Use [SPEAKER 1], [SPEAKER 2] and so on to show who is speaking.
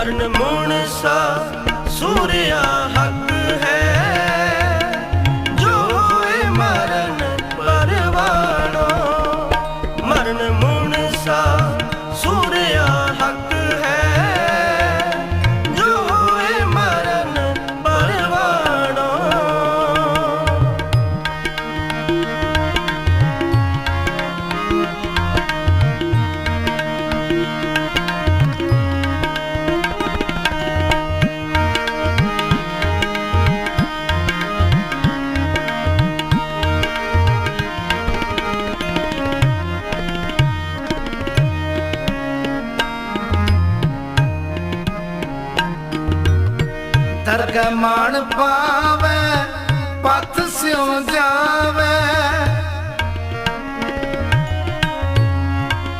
[SPEAKER 1] ਮਰਨ ਸਾ ਸੂਰਿਆ
[SPEAKER 2] ਦਰਗਹ ਮਾਣ ਪਾਵੇ ਪਤ ਸਿਉ ਜਾਵੇ।